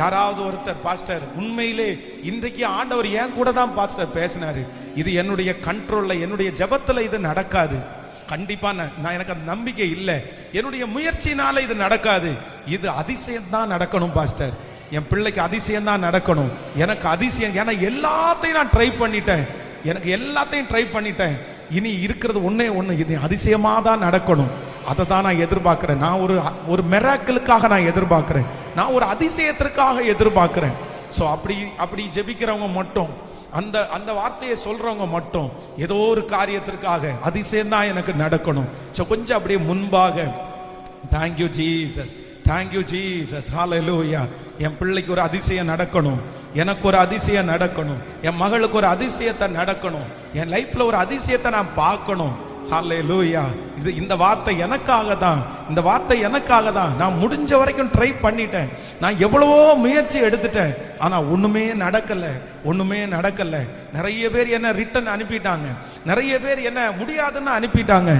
யாராவது ஒருத்தர் பாஸ்டர் உண்மையிலே இன்றைக்கு ஆண்டவர் ஏன் கூட தான் பாஸ்டர் பேசினாரு. இது என்னுடைய கண்ட்ரோல்ல என்னுடைய ஜெபத்துல இது நடக்காது. கண்டிப்பா நான் நான் எனக்கு அந்த நம்பிக்கை இல்லை. என்னுடைய முயற்சினால இது நடக்காது. இது அதிசயம் தான் நடக்கணும் பாஸ்டர். என் பிள்ளைக்கு அதிசயம் தான் நடக்கணும். எனக்கு அதிசயம் ஏன்னா எல்லாத்தையும் நான் ட்ரை பண்ணிட்டேன். எனக்கு எல்லாத்தையும் ட்ரை பண்ணிட்டேன். இனி இருக்கிறது ஒண்ணே ஒன்று இது அதிசயமாக தான் நடக்கணும். அதை தான் நான் எதிர்பார்க்குறேன். நான் ஒரு ஒரு மெராக்கிளுக்காக நான் எதிர்பார்க்குறேன். நான் ஒரு அதிசயத்திற்காக எதிர்பார்க்குறேன். ஸோ அப்படி அப்படி ஜெபிக்கிறவங்க மட்டும் அந்த அந்த வார்த்தையை சொல்கிறவங்க மட்டும் ஏதோ ஒரு காரியத்திற்காக அதிசயம் தான் எனக்கு நடக்கணும். ஸோ கொஞ்சம் அப்படியே முன்பாக thank you Jesus thank you Jesus hallelujah என் பிள்ளைக்கு ஒரு அதிசயம் நடக்கணும். எனக்கு ஒரு அதிசயம் நடக்கணும். என் மகளுக்கு ஒரு அதிசயத்தை நடக்கணும். என் லைஃப்பில் ஒரு அதிசயத்தை நான் பார்க்கணும். ஹalleluya இது இந்த வார்த்தை எனக்காக தான் இந்த வார்த்தை எனக்காக தான் நான் முடிஞ்ச வரைக்கும் ட்ரை பண்ணிட்டேன். நான் எவ்வளவோ முயற்சி எடுத்துட்டேன். ஆனால் ஒன்றுமே நடக்கலை. ஒன்றுமே நடக்கலை. நிறைய பேர் என்ன ரிட்டன் அனுப்பிட்டாங்க. நிறைய பேர் என்ன முடியாதுன்னு அனுப்பிட்டாங்க.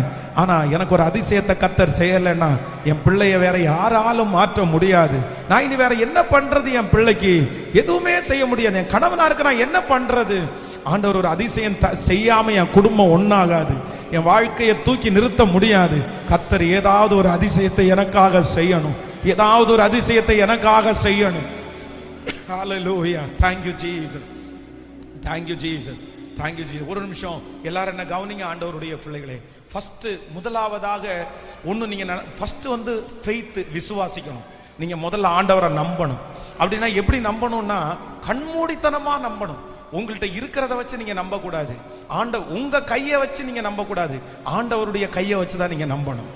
ஆனால் எனக்கு ஒரு அதிசயத்தை கத்தர் செய்யலைன்னா என் பிள்ளைய வேற யாராலும் மாற்ற முடியாது. நான் இனி வேற என்ன பண்ணுறது என் பிள்ளைக்கு? எதுவுமே செய்ய முடியாது. என் கணவனாக இருக்கு நான் என்ன பண்ணுறது ஆண்டவர் ஒரு அதிசயம் த- செய்யாம என் குடும்பம் ஒன்றாகாது என் வாழ்க்கையை தூக்கி நிறுத்த முடியாது. கத்தர் ஏதாவது ஒரு அதிசயத்தை எனக்காக செய்யணும். ஏதாவது ஒரு அதிசயத்தை எனக்காக செய்யணும். ஹalleluya thank you jesus. Thank you jesus. Thank you jesus. ஒரு நிமிஷம் எல்லாரும் என்ன கவனிங்க ஆண்டவருடைய பிள்ளைகளே. ஃபர்ஸ்ட் முதலாவதாக ஒன்று நீங்கள் ஃபர்ஸ்ட் வந்து ஃபெய்த்து விசுவாசிக்கணும். நீங்கள் முதல்ல ஆண்டவரை நம்பணும். அப்படின்னா எப்படி நம்பணும்னா கண்மூடித்தனமாக நம்பணும். உங்கள்கிட்ட இருக்கிறத வச்சு நீங்க நம்ப கூடாது ஆண்ட உங்க கையை வச்சு நீங்க நம்ப கூடாது ஆண்டவருடைய கையை வச்சு தான் நீங்க நம்பணும்.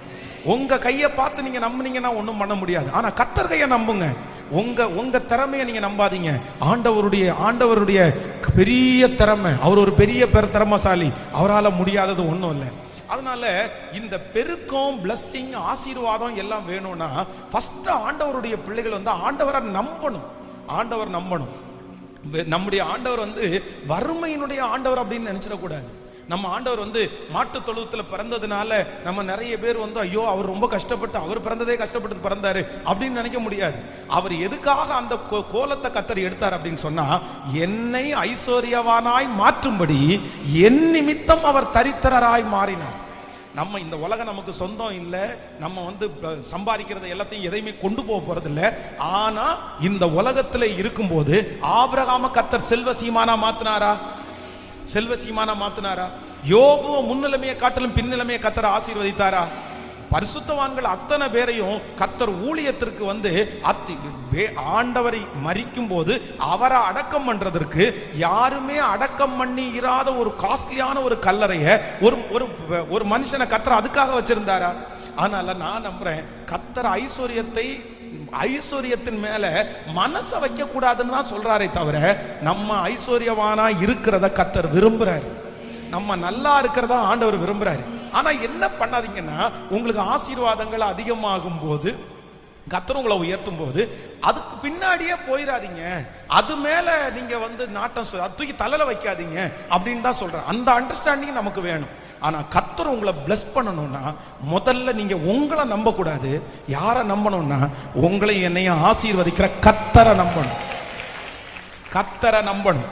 உங்க கையை பார்த்து நீங்க நம்புனீங்கன்னா ஒன்றும் பண்ண முடியாது. ஆனா கத்தர் கையை நம்புங்க. உங்க உங்க திறமையை நீங்க நம்பாதீங்க. ஆண்டவருடைய ஆண்டவருடைய பெரிய திறமை அவர் ஒரு பெரிய பெரு திறமசாலி. அவரால் முடியாதது ஒன்றும் இல்லை. அதனால இந்த பெருக்கம் பிளஸ்ஸிங் ஆசீர்வாதம் எல்லாம் வேணும்னா ஃபஸ்ட்டு ஆண்டவருடைய பிள்ளைகள் வந்து ஆண்டவரை நம்பணும். ஆண்டவர் நம்பணும். நம்முடைய ஆண்டவர் வந்து வறுமையினுடைய ஆண்டவர் அப்படின்னு நினச்சிடக்கூடாது. நம்ம ஆண்டவர் வந்து மாட்டு தொழுவத்தில் பிறந்ததுனால நம்ம நிறைய பேர் வந்து ஐயோ அவர் ரொம்ப கஷ்டப்பட்டு அவர் பிறந்ததே கஷ்டப்பட்டு பிறந்தாரு அப்படின்னு நினைக்க முடியாது. அவர் எதுக்காக அந்த கோ- கோலத்தை கத்தர் எடுத்தார் அப்படின்னு சொன்னா என்னை ஐஸ்வர்யவானாய் மாற்றும்படி என் நிமித்தம் அவர் தரித்திரராய் மாறினார். நம்ம இந்த உலகம் நமக்கு சொந்தம் இல்லை. நம்ம வந்து சம்பாதிக்கிறத எல்லாத்தையும் எதையுமே கொண்டு போக போறதில்ல. ஆனா இந்த உலகத்துல இருக்கும்போது ஆபிரகாம கத்தர் செல்வ சீமானா மாத்தினாரா? செல்வ சீமானா மாத்தினாரா? யோபு முன்னிலைமையை காட்டிலும் பின்னிலைமையை கத்தர் ஆசீர்வதித்தாரா? பரிசுத்தவான்கள் அத்தனை பேரையும் கத்தர் ஊழியத்திற்கு வந்து அத்தி வே- ஆண்டவரை மறிக்கும் போது அவரை அடக்கம் பண்றதற்கு யாருமே அடக்கம் பண்ணி இராத ஒரு காஸ்ட்லியான ஒரு கல்லறைய ஒரு ஒரு ஒரு மனுஷனை கத்தர் அதுக்காக வச்சிருந்தாரா? அதனால நான் நம்புறேன் கத்தர் ஐஸ்வர்யத்தை ஐஸ்வர்யத்தின் மேல மனசை வைக்க கூடாதுன்னு தான் சொல்றாரே தவிர நம்ம ஐஸ்வர்யவானா இருக்கிறத கத்தர் விரும்புறாரு. நம்ம நல்லா இருக்கிறதா ஆண்டவர் விரும்புறாரு. ஆனா என்ன பண்ணாதீங்கன்னா உங்களுக்கு ஆசீர்வாதங்கள் அதிகமாகும் போது கத்தர் உங்களை உயர்த்தும் போது அதுக்கு பின்னாடியே போயிடாதீங்க அது மேலே நீங்கள் வந்து நாட்டம் சொ- அது தூக்கி தலையில் வைக்காதீங்க அப்படின்னு தான் சொல்கிறேன் அந்த அண்டர்ஸ்டாண்டிங் நமக்கு வேணும். ஆனால் கத்தர் உங்களை பிளஸ் பண்ணணும்னா முதல்ல நீங்கள் உங்களை நம்பக்கூடாது. யாரை நம்பணும்னா உங்களையும் என்னையும் ஆசீர்வதிக்கிற கத்தரை நம்பணும். கத்தரை நம்பணும்.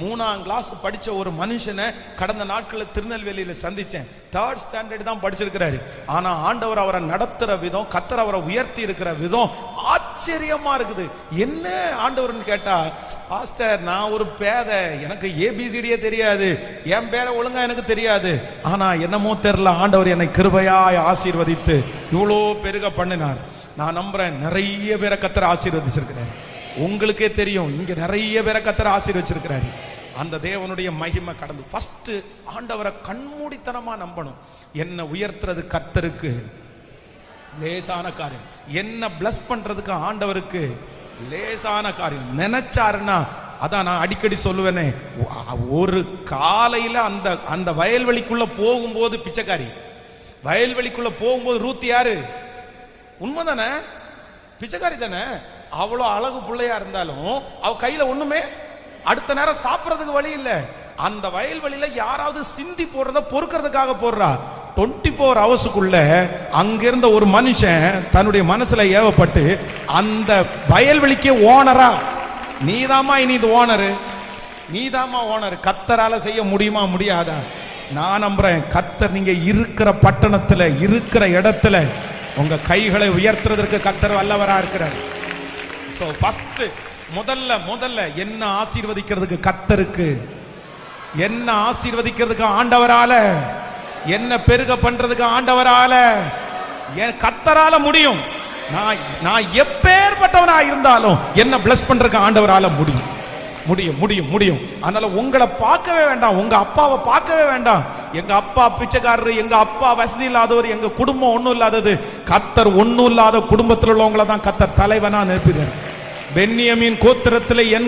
மூணாம் கிளாஸ் படிச்ச ஒரு மனுஷனை கடந்த நாட்களில் திருநெல்வேலியில் சந்தித்தேன் தேர்ட் ஸ்டாண்டர்ட் தான் படிச்சிருக்கிறாரு. ஆனால் ஆண்டவர் அவரை நடத்துகிற விதம் கத்தர் அவரை உயர்த்தி இருக்கிற விதம் ஆச்சரியமா இருக்குது. என்ன ஆண்டவர்னு கேட்டால் பாஸ்டர் நான் ஒரு பேதை எனக்கு ஏபிசிடியே தெரியாது. என் பேரை ஒழுங்கா எனக்கு தெரியாது. ஆனால் என்னமோ தெரில ஆண்டவர் என்னை கிருபையாய் ஆசீர்வதித்து இவ்வளோ பெருக பண்ணினார். நான் நம்புறேன் நிறைய பேரை கத்தரை ஆசீர்வதிச்சிருக்கிறேன் உங்களுக்கே தெரியும் இங்க நிறைய பேரை கத்தர் ஆசீர்வச்சிருக்கிறாரு. அந்த தேவனுடைய மகிமை கடந்து ஃபஸ்ட்டு ஆண்டவரை கண்மூடித்தனமாக நம்பணும். என்ன உயர்த்துறது கர்த்தருக்கு லேசான காரியம். என்ன பிளஸ் பண்ணுறதுக்கு ஆண்டவருக்கு லேசான காரியம். நினைச்சாருன்னா அதான் நான் அடிக்கடி சொல்லுவேனே ஒரு காலையில் அந்த அந்த வயல்வெளிக்குள்ளே போகும்போது பிச்சைக்காரி. வயல்வெளிக்குள்ளே போகும்போது ரூத் யாரு? உண்மைதானே? பிச்சைக்காரி தானே? அவ்வளோ அழகு பிள்ளையா இருந்தாலும் அவ கையில ஒண்ணுமே அடுத்த நேரம் சாப்பிட்றதுக்கு வழி இல்லை. அந்த வயல்வெளியில யாராவது சிந்தி போடுறத பொறுக்கிறதுக்காக போடுறா. டுவெண்ட்டி ஃபோர் ஹவர்ஸுக்குள்ள அங்கிருந்த ஒரு மனுஷன் தன்னுடைய மனசுல ஏவப்பட்டு அந்த வயல்வெளிக்கே ஓனரா. நீதாம்மா இனி இது ஓனரு. நீதாம்மா ஓனர். கத்தரால செய்ய முடியுமா முடியாதா? நான் நம்புறேன். கத்தர் நீங்க இருக்கிற பட்டணத்துல இருக்கிற இடத்துல உங்க கைகளை உயர்த்துறதற்கு கத்தர் வல்லவரா இருக்கிறார். ஸோ ஃபர்ஸ்ட் முதல்ல முதல்ல என்ன ஆசீர்வதிக்கிறதுக்கு கத்தருக்கு? என்ன ஆசீர்வதிக்கிறதுக்கு ஆண்டவரால? என்ன பெருக பண்றதுக்கு ஆண்டவரால? என் கத்தரால முடியும். நான் நான் எப்பேற்பட்டவனா இருந்தாலும் என்ன பிளஸ் பண்றதுக்கு ஆண்டவரால முடியும். முடியும் முடியும் முடியும். அதனால உங்களை பார்க்கவே வேண்டாம். உங்க அப்பாவை பார்க்கவே வேண்டாம். எங்க அப்பா பிச்சைக்காரரு எங்க அப்பா வசதி இல்லாதவர் எங்க குடும்பம் ஒன்றும் இல்லாதது கத்தர் ஒன்றும் இல்லாத குடும்பத்தில் உள்ளவங்களை தான் கத்தர் தலைவனா நிற்கிறார் பென்னியமின் கோத்திரத்தில் என்